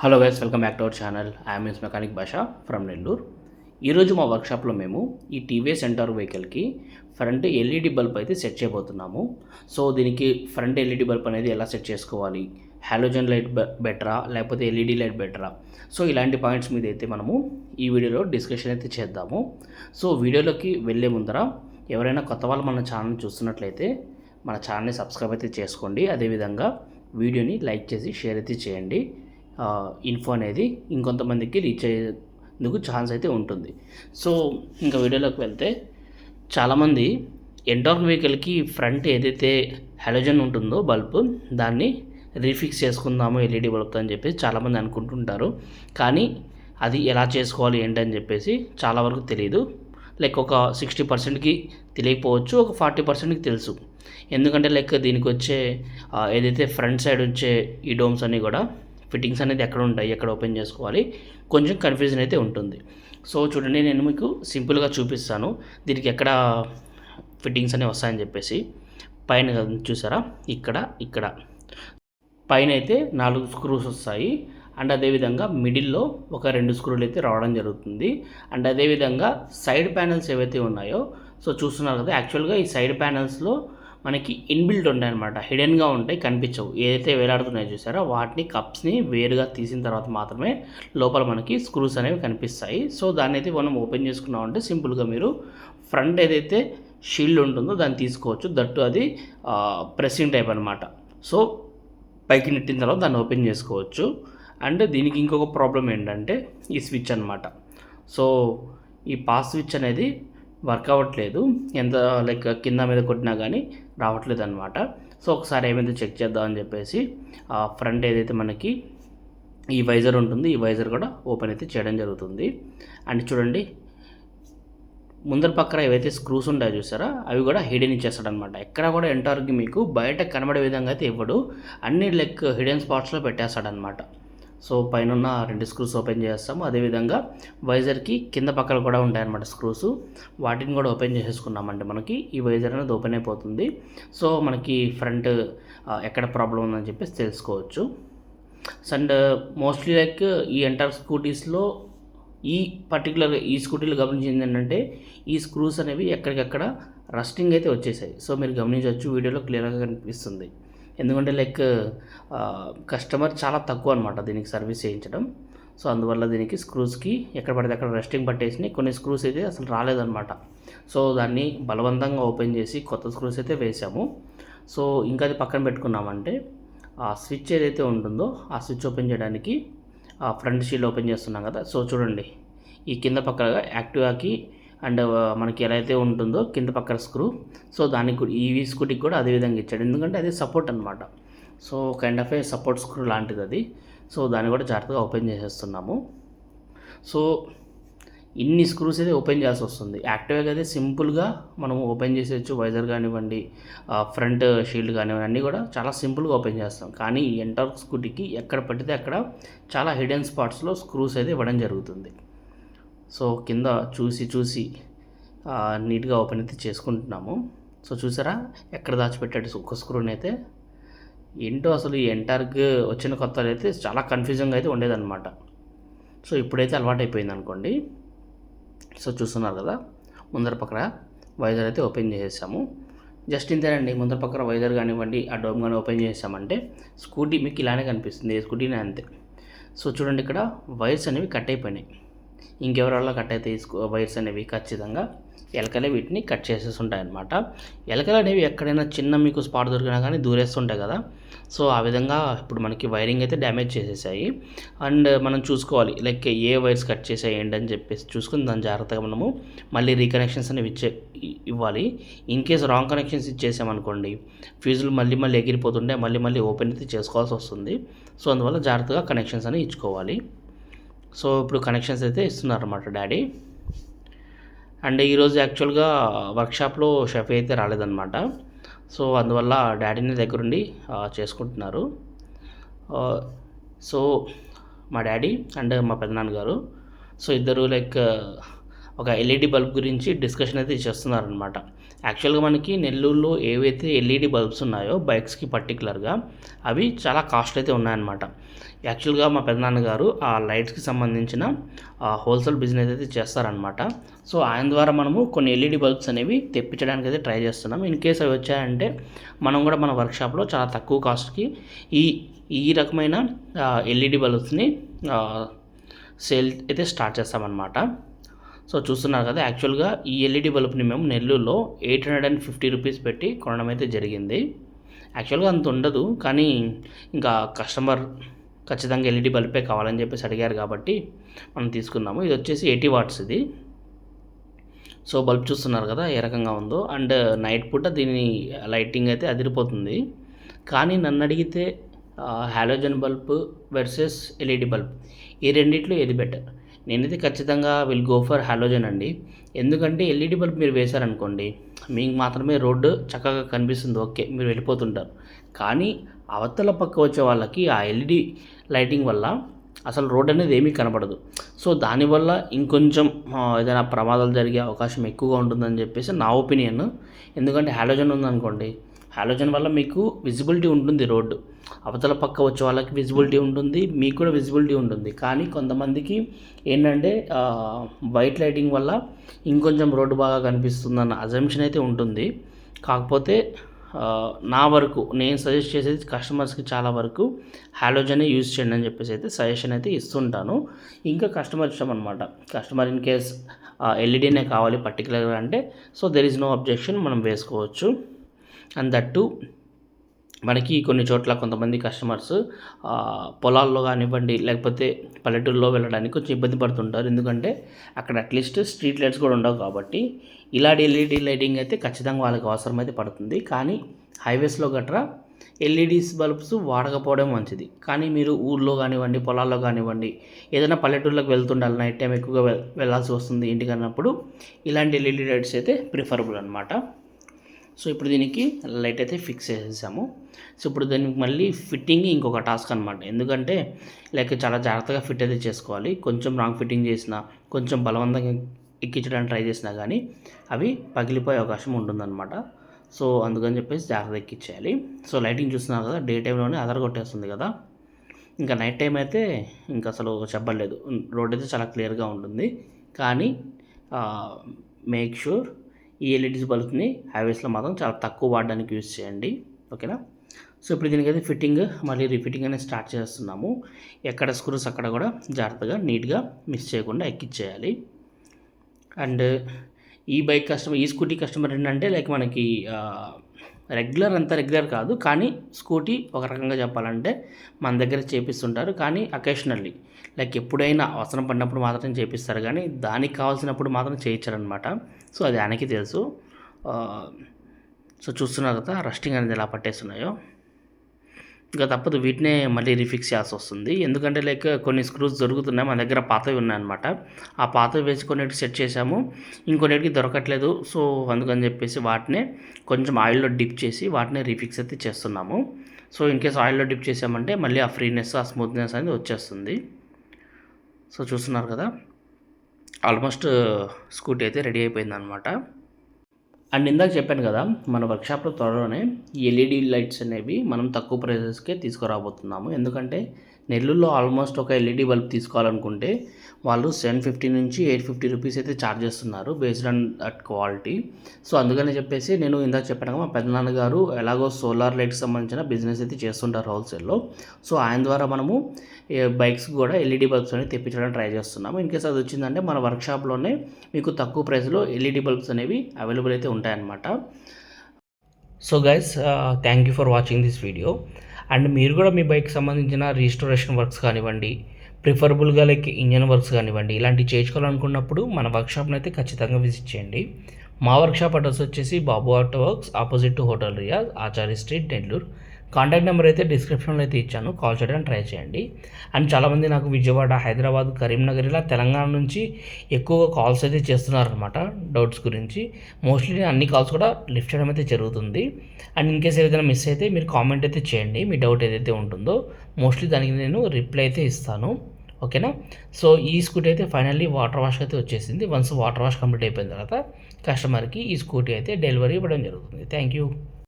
Hello guys welcome back to our channel ambulance mechanic Basha from Nellore ఈరోజు మా వర్క్షాప్లో మేము ఈ టీవీఎస్ సెంటర్ వెహికల్కి ఫ్రంట్ ఎల్ఈడి బల్బ్ అయితే సెట్ చేయబోతున్నాము. సో దీనికి ఫ్రంట్ ఎల్ఈడి బల్బ్ అనేది ఎలా సెట్ చేసుకోవాలి? హాలోజన్ లైట్ బెటరా లేకపోతే ఎల్ఈడి లైట్ బెటరా సో ఇలాంటి పాయింట్స్ మీద అయితే మనము ఈ వీడియోలో డిస్కషన్ అయితే చేద్దాము. సో వీడియోలోకి వెళ్ళే ముందర ఎవరైనా కొత్త వాళ్ళు మన ఛానల్ చూస్తున్నట్లయితే మన ఛానల్ని సబ్స్క్రైబ్ అయితే చేసుకోండి. అదేవిధంగా వీడియోని లైక్ చేసి షేర్ అయితే చేయండి. ఇన్ఫో అనేది ఇంకొంతమందికి రీచ్ అయ్యేందుకు ఛాన్స్ అయితే ఉంటుంది. సో ఇంకా వీడియోలోకి వెళ్తే చాలామంది ఎంటార్క్ వెహికల్కి ఫ్రంట్ ఏదైతే హలోజన్ ఉంటుందో బల్బ్ దాన్ని రీఫిక్స్ చేసుకుందాము ఎల్ఈడి బల్బ్ అని చెప్పేసి చాలామంది అనుకుంటుంటారు. కానీ అది ఎలా చేసుకోవాలి ఏంటని చెప్పేసి చాలా వరకు తెలియదు లైక్ ఒక సిక్స్టీ పర్సెంట్కి తెలియకపోవచ్చు ఒక ఫార్టీ పర్సెంట్కి తెలుసు. ఎందుకంటే లైక్ దీనికి వచ్చే ఏదైతే ఫ్రంట్ సైడ్ వచ్చే ఈ డోమ్స్ అన్నీ కూడా ఫిట్టింగ్స్ అనేది ఎక్కడ ఉంటాయి ఎక్కడ ఓపెన్ చేసుకోవాలి కొంచెం కన్ఫ్యూజన్ అయితే ఉంటుంది. సో చూడండి నేను మీకు సింపుల్గా చూపిస్తాను. దీనికి ఎక్కడ ఫిట్టింగ్స్ అనేవి వస్తాయని చెప్పేసి. పైన చూసారా? ఇక్కడ ఇక్కడ. పైన అయితే నాలుగు స్క్రూస్ వస్తాయి. అండ్ అదేవిధంగా మిడిల్లో ఒక రెండు స్క్రూలు అయితే రావడం జరుగుతుంది. అండ్ అదేవిధంగా సైడ్ ప్యానల్స్ ఏవైతే ఉన్నాయో సో చూస్తున్నారు కదా యాక్చువల్గా ఈ సైడ్ ప్యానల్స్లో మనకి ఇన్బిల్ట్ ఉంటాయి అనమాట హిడెన్గా ఉంటాయి కనిపించవు. ఏదైతే వేలాడుతున్నాయో చూసారో వాటిని కప్స్ని వేరుగా తీసిన తర్వాత మాత్రమే లోపల మనకి స్క్రూస్ అనేవి కనిపిస్తాయి. సో దాన్ని అయితే మనం ఓపెన్ చేసుకున్నామంటే సింపుల్గా మీరు ఫ్రంట్ ఏదైతే షీల్డ్ ఉంటుందో దాన్ని తీసుకోవచ్చు. దట్టు అది ప్రెస్సింగ్ టైప్ అనమాట సో పైకి నెట్టిన తర్వాత దాన్ని ఓపెన్ చేసుకోవచ్చు. అండ్ దీనికి ఇంకొక ప్రాబ్లం ఏంటంటే ఈ స్విచ్ అనమాట సో ఈ పాస్ స్విచ్ అనేది వర్క్ అవ్వట్లేదు ఎంత లైక్ కింద మీద కొట్టినా కానీ రావట్లేదు అనమాట సో ఒకసారి ఏమైందో చెక్ చేద్దామని చెప్పేసి ఆ ఫ్రంట్ ఏదైతే మనకి ఈ వైజర్ ఉంటుంది ఈ వైజర్ కూడా ఓపెన్ అయితే చేయడం జరుగుతుంది. అండ్ చూడండి ముందర పక్కన ఏవైతే స్క్రూస్ ఉంటాయో చూసారా అవి కూడా హిడెన్ ఇచ్చేస్తాడు అనమాట ఎక్కడ కూడా ఎంటర్కి మీకు బయట కనబడే విధంగా అయితే ఇవ్వడు. అన్ని లైక్ హిడెన్ స్పాట్స్లో పెట్టేస్తాడనమాట సో పైన రెండు స్క్రూస్ ఓపెన్ చేస్తాము. అదేవిధంగా వైజర్కి కింద పక్కన కూడా ఉంటాయన్నమాట స్క్రూస్ వాటిని కూడా ఓపెన్ చేసేసుకున్నామంటే మనకి. ఈ వైజర్ అనేది ఓపెన్ అయిపోతుంది. సో మనకి ఫ్రంట్ ఎక్కడ ప్రాబ్లం ఉందని చెప్పేసి తెలుసుకోవచ్చు. అండ్ మోస్ట్లీ లైక్ ఈ ఎంటర్ స్కూటీస్లో ఈ పర్టికులర్ ఈ స్కూటీలో గమనించింది ఏంటంటే ఈ స్క్రూస్ అనేవి ఎక్కడికక్కడ రస్టింగ్ అయితే వచ్చేసాయి. సో మీరు గమనించవచ్చు వీడియోలో క్లియర్గా కనిపిస్తుంది. ఎందుకంటే లైక్ కస్టమర్ చాలా తక్కువ అనమాట దీనికి సర్వీస్ చేయించడం. సో అందువల్ల దీనికి స్క్రూస్కి ఎక్కడ పడితే అక్కడ రెస్టింగ్ పట్టేసినాయి కొన్ని స్క్రూస్ అయితే అసలు రాలేదన్నమాట. సో దాన్ని బలవంతంగా ఓపెన్ చేసి కొత్త స్క్రూస్ అయితే వేసాము. సో ఇంకా అది పక్కన పెట్టుకున్నామంటే ఆ స్విచ్ ఏదైతే ఉంటుందో ఆ స్విచ్ ఓపెన్ చేయడానికి ఆ ఫ్రంట్ షీల్ ఓపెన్ చేస్తున్నాం కదా. సో చూడండి ఈ కింద పక్కగా యాక్టివాకి అండ్ మనకి ఎలా అయితే ఉంటుందో కింద పక్కన స్క్రూ. సో దానికి కూడా ఈవీ స్కూటీకి కూడా అదే విధంగా ఇచ్చాడు. ఎందుకంటే అది సపోర్ట్ అనమాట so kind of a support screw లాంటిది అది. సో దాన్ని కూడా జాగ్రత్తగా ఓపెన్ చేసేస్తున్నాము. సో ఇన్ని స్క్రూస్ అయితే ఓపెన్ చేయాల్సి వస్తుంది. యాక్టివ్గా అయితే సింపుల్గా మనం ఓపెన్ చేసేయచ్చు. వైజర్ కానివ్వండి ఫ్రంట్ షీల్డ్ కానివ్వండి అన్నీ కూడా చాలా సింపుల్గా ఓపెన్ చేస్తాం. కానీ ఎంటర్ స్కూటీకి ఎక్కడ పడితే అక్కడ చాలా హిడెన్ స్పాట్స్లో స్క్రూస్ అయితే ఇవ్వడం జరుగుతుంది. సో కింద చూసి చూసి నీట్గా ఓపెన్ అయితే చేసుకుంటున్నాము. సో చూసారా? ఎక్కడ దాచిపెట్టాడు ఒక్క స్క్రూని అయితే? ఏంటో అసలు ఈ ఎంటర్కి వచ్చిన కొత్తలు అయితే చాలా కన్ఫ్యూజింగ్ అయితే ఉండేదన్నమాట. సో ఇప్పుడైతే అలవాటు అయిపోయింది అనుకోండి. సో చూస్తున్నారు కదా ముందర పక్కన వైజర్ అయితే ఓపెన్ చేసేసాము. జస్ట్ ఇంతేనండి ముందర పక్కన వైజర్ కానివ్వండి ఆ డోమ్ కానీ ఓపెన్ చేసామంటే స్కూటీ మీకు ఇలానే కనిపిస్తుంది ఏ స్కూటీనే అంతే. సో చూడండి ఇక్కడ వైర్స్ అనేవి కట్ అయిపోయినాయి ఇంకెవరి కట్ అయితే తీసుకో వైర్స్ అనేవి ఖచ్చితంగా ఎలకలే వీటిని కట్ చేసేసి ఉంటాయి అనమాట ఎలకలు అనేవి ఎక్కడైనా చిన్న మీకు స్పాట్ దొరికినా కానీ దూరేస్తుంటాయి కదా. సో ఆ విధంగా ఇప్పుడు మనకి వైరింగ్ అయితే డ్యామేజ్ చేసేసాయి. అండ్ మనం చూసుకోవాలి లైక్ ఏ వైర్స్ కట్ చేసాయి ఏంటని చెప్పేసి చూసుకుని దాని జాగ్రత్తగా మనము మళ్ళీ రీకనెక్షన్స్ అనేవి ఇచ్చే ఇవ్వాలి. ఇన్ కేస్ రాంగ్ కనెక్షన్స్ ఇచ్చేసామనుకోండి ఫ్యూజులు మళ్ళీ మళ్ళీ ఎగిరిపోతుంటే మళ్ళీ మళ్ళీ ఓపెన్ అయితే చేసుకోవాల్సి వస్తుంది. సో అందువల్ల జాగ్రత్తగా కనెక్షన్స్ అనేవి ఇచ్చుకోవాలి. సో ఇప్పుడు కనెక్షన్స్ అయితే ఇస్తున్నారన్నమాట డాడీ. అండ్ ఈరోజు యాక్చువల్గా వర్క్షాప్లో షెఫ్ అయితే రాలేదన్నమాట. సో అందువల్ల డాడీని దగ్గరుండి చేసుకుంటున్నారు. సో మా డాడీ అండ్ మా పెదనాన్నగారు సో ఇద్దరు లైక్ ఒక ఎల్ఈడి బల్బ్ గురించి డిస్కషన్ అయితే చేస్తున్నారనమాట యాక్చువల్గా మనకి నెల్లూరులో ఏవైతే ఎల్ఈడి బల్బ్స్ ఉన్నాయో బైక్స్కి పర్టికులర్గా అవి చాలా కాస్ట్ అయితే ఉన్నాయన్నమాట. యాక్చువల్గా మా పెదనాన్నగారు ఆ లైట్స్కి సంబంధించిన హోల్సేల్ బిజినెస్ అయితే చేస్తారనమాట సో ఆయన ద్వారా మనము కొన్ని ఎల్ఈడి బల్బ్స్ అనేవి తెప్పించడానికి అయితే ట్రై చేస్తున్నాం. ఇన్ కేస్ అవి వచ్చాయంటే మనం కూడా మన వర్క్షాప్లో చాలా తక్కువ కాస్ట్కి ఈ ఈ రకమైన ఎల్ఈడి బల్బ్స్ని సేల్ అయితే స్టార్ట్ చేస్తామన్నమాట. సో చూస్తున్నారు కదా యాక్చువల్గా ఈ ఎల్ఈడి బల్బ్ని మేము నెల్లూరులో eight hundred and fifty rupees పెట్టి కొనడం అయితే జరిగింది. యాక్చువల్గా అంత ఉండదు కానీ ఇంకా కస్టమర్ ఖచ్చితంగా ఎల్ఈడి బల్బే కావాలని చెప్పేసి అడిగారు కాబట్టి మనం తీసుకున్నాము ఇది వచ్చేసి ఎయిటీ వాట్స్ ఇది. సో బల్బ్ చూస్తున్నారు కదా ఏ రకంగా ఉందో. అండ్ నైట్ పూట దీని లైటింగ్ అయితే అదిరిపోతుంది. కానీ నన్ను అడిగితే halogen bulb versus LED bulb ఈ రెండిట్లో ఏది బెటర్ నేనైతే ఖచ్చితంగా విల్ గో ఫర్ హాలోజన్ అండి. ఎందుకంటే ఎల్ఈడి బల్బ్ మీరు వేశారనుకోండి మీకు మాత్రమే రోడ్డు చక్కగా కనిపిస్తుంది ఓకే మీరు వెళ్ళిపోతుంటారు. కానీ అవతల పక్క వచ్చే వాళ్ళకి ఆ ఎల్ఈడి లైటింగ్ వల్ల అసలు రోడ్ అనేది ఏమీ కనబడదు. సో దానివల్ల ఇంకొంచెం ఏదైనా ప్రమాదాలు జరిగే అవకాశం ఎక్కువగా ఉంటుందని చెప్పేసి నా ఒపీనియన్. ఎందుకంటే హాలోజన్ ఉందనుకోండి హాలోజన్ వల్ల మీకు విజిబిలిటీ ఉంటుంది రోడ్డు. అవతల పక్క వచ్చే వాళ్ళకి విజిబిలిటీ ఉంటుంది మీకు కూడా విజిబిలిటీ ఉంటుంది. కానీ కొంతమందికి ఏంటంటే వైట్ లైటింగ్ వల్ల ఇంకొంచెం రోడ్డు బాగా కనిపిస్తుందన్న అజంప్షన్ అయితే ఉంటుంది. కాకపోతే నా వరకు నేను సజెస్ట్ చేసేది కస్టమర్స్కి చాలా వరకు హాలోజనే యూజ్ చేయండి అని చెప్పేసి అయితే సజెషన్ అయితే ఇస్తుంటాను. ఇంకా కస్టమర్ ఇష్టం అనమాట కస్టమర్ ఇన్ కేస్ ఎల్ఈడీనే కావాలి పర్టికులర్గా అంటే so there is no objection మనం వేసుకోవచ్చు. అండ్ దట్టు మనకి కొన్ని చోట్ల కొంతమంది కస్టమర్స్ పొలాల్లో కానివ్వండి లేకపోతే పల్లెటూరులో వెళ్ళడానికి కొంచెం ఇబ్బంది పడుతుంటారు. ఎందుకంటే అక్కడ అట్లీస్ట్ స్ట్రీట్ లైట్స్ కూడా ఉండవు కాబట్టి ఇలాంటి ఎల్ఈడి లైటింగ్ అయితే ఖచ్చితంగా వాళ్ళకి అవసరం అయితే పడుతుంది. కానీ హైవేస్లో గట్రా ఎల్ఈడీస్ బల్బ్స్ వాడకపోవడం మంచిది. కానీ మీరు ఊర్లో కానివ్వండి పొలాల్లో కానివ్వండి ఏదైనా పల్లెటూర్లకు వెళ్తుండాలి నైట్ టైం ఎక్కువగా వె- వెళ్ళాల్సి వస్తుంది ఇంటికి అన్నప్పుడు ఇలాంటి ఎల్ఈడి లైట్స్ అయితే ప్రిఫరబుల్ అనమాట సో ఇప్పుడు దీనికి లైట్ అయితే ఫిక్స్ చేసేసాము. సో ఇప్పుడు దానికి మళ్ళీ ఫిట్టింగ్ ఇంకొక టాస్క్ అనమాట ఎందుకంటే లైక్ చాలా జాగ్రత్తగా ఫిట్ అయితే చేసుకోవాలి. కొంచెం రాంగ్ ఫిట్టింగ్ చేసినా కొంచెం బలవంతంగా ఎక్కించడానికి ట్రై చేసినా కానీ అవి పగిలిపోయే అవకాశం ఉంటుందన్నమాట. సో అందుకని చెప్పేసి జాగ్రత్త ఎక్కించేయాలి సో లైటింగ్ చూస్తున్నారు కదా డే టైంలోనే అదర్ కొట్టేస్తుంది కదా. ఇంకా నైట్ టైం అయితే ఇంకా అసలు చెప్పలేదు. రోడ్ అయితే చాలా క్లియర్గా ఉంటుంది. కానీ మేక్ షూర్ ఈ ఎల్ఈడీస్ బల్బ్ని హైవేస్లో మాత్రం చాలా తక్కువ వాడడానికి యూజ్ చేయండి. ఓకేనా? సో ఇప్పుడు దీనికైతే ఫిట్టింగ్ మళ్ళీ రిఫిట్టింగ్ అనేది స్టార్ట్ చేస్తున్నాము. ఎక్కడ స్క్రూస్ అక్కడ కూడా జాగ్రత్తగా నీట్గా మిస్ చేయకుండా ఎక్కిచ్చేయాలి. అండ్ ఈ బైక్ కస్టమర్ ఈ స్కూటీ కస్టమర్ ఏంటంటే లైక్ మనకి రెగ్యులర్ అంత రెగ్యులర్ కాదు కానీ స్కూటీ ఒక రకంగా చెప్పాలంటే మన దగ్గర చేపిస్తుంటారు. కానీ అకేషనల్లీ లైక్ ఎప్పుడైనా అవసరం పడినప్పుడు మాత్రం చేపిస్తారు. కానీ దానికి కావాల్సినప్పుడు మాత్రం చేయించారనమాట సో అది ఆయనకి తెలుసు. సో చూస్తున్నారు కదా రస్టింగ్ అనేది ఎలా పట్టేస్తున్నాయో. ఇంకా తప్పదు వీటినే మళ్ళీ రిఫిక్స్ చేయాల్సి వస్తుంది. ఎందుకంటే లైక్ కొన్ని స్క్రూస్ దొరుకుతున్నాయి మన దగ్గర పాతవి ఉన్నాయన్నమాట. ఆ పాతవి వేసి కొన్నిటికి సెట్ చేసాము ఇంకొన్నిటికి దొరకట్లేదు. సో అందుకని చెప్పేసి వాటినే కొంచెం ఆయిల్లో డిప్ చేసి వాటినే రీఫిక్స్ అయితే చేస్తున్నాము. సో ఇన్ కేస్ ఆయిల్లో డిప్ చేసామంటే మళ్ళీ ఆ ఫ్రీనెస్ ఆ స్మూత్నెస్ అనేది వచ్చేస్తుంది. సో చూస్తున్నారు కదా? ఆల్మోస్ట్ స్కూటీ అయితే రెడీ అయిపోయింది అనమాట అండ్ ఇందాక చెప్పాను కదా మన వర్క్షాప్లో త్వరలోనే ఎల్ఈడి లైట్స్ అనేవి మనం తక్కువ ప్రైజెస్కే తీసుకురాబోతున్నాము. ఎందుకంటే నెల్లూరులో ఆల్మోస్ట్ ఒక ఎల్ఈడి బల్బ్ తీసుకోవాలనుకుంటే వాళ్ళు సెవెన్ ఫిఫ్టీ నుంచి ఎయిట్ ఫిఫ్టీ రూపీస్ అయితే ఛార్జ్ చేస్తున్నారు based on that quality. So అందుకని చెప్పేసి నేను ఇందాక చెప్పాను కదా మా పెద్దనాన్నగారు ఎలాగో సోలార్ లైట్కి సంబంధించిన బిజినెస్ అయితే చేస్తుంటారు హోల్సేల్లో. సో ఆయన ద్వారా మనము బైక్స్ కూడా ఎల్ఈడి బల్బ్స్ అనేవి తెప్పించడానికి ట్రై చేస్తున్నాము. ఇన్ కేస్ అది వచ్చిందంటే మన వర్క్షాప్లోనే మీకు తక్కువ ప్రైస్లో ఎల్ఈడి బల్బ్స్ అనేవి అవైలబుల్ అయితే ఉంటాయన్నమాట. So guys thank you for watching this video. And మీరు కూడా మీ బైక్ సంబంధించిన రిజిస్టరేషన్ వర్క్స్ కానివ్వండి ప్రిఫరబుల్గా లైక్ ఇంజన్ వర్క్స్ కానివ్వండి ఇలాంటివి చేయించుకోవాలనుకున్నప్పుడు మన వర్క్షాప్ని అయితే ఖచ్చితంగా విజిట్ చేయండి. మా వర్క్షాప్ అడ్రస్ వచ్చేసి Babu auto works opposite to hotel Riyaz Acharya street Nellore. Contact number అయితే డిస్క్రిప్షన్లో అయితే ఇచ్చాను. కాల్ చేయడానికి ట్రై చేయండి. అండ్ చాలామంది నాకు విజయవాడ హైదరాబాద్ కరీంనగర్ ఇలా తెలంగాణ నుంచి ఎక్కువగా కాల్స్ అయితే చేస్తున్నారనమాట డౌట్స్ గురించి. మోస్ట్లీ అన్ని కాల్స్ కూడా లిఫ్ట్ చేయడం అయితే జరుగుతుంది. అండ్ ఇన్ కేస్ ఏదైనా మిస్ అయితే మీరు కామెంట్ అయితే చేయండి మీ డౌట్ ఏదైతే ఉంటుందో. మోస్ట్లీ దానికి నేను రిప్లై అయితే ఇస్తాను. ఓకేనా? సో ఈ స్కూటీ అయితే ఫైనల్లీ వాటర్ వాష్ అయితే వచ్చేసింది. వన్స్ వాటర్ వాష్ కంప్లీట్ అయిపోయిన తర్వాత కస్టమర్కి ఈ స్కూటీ అయితే డెలివరీ ఇవ్వడం జరుగుతుంది. Thank you.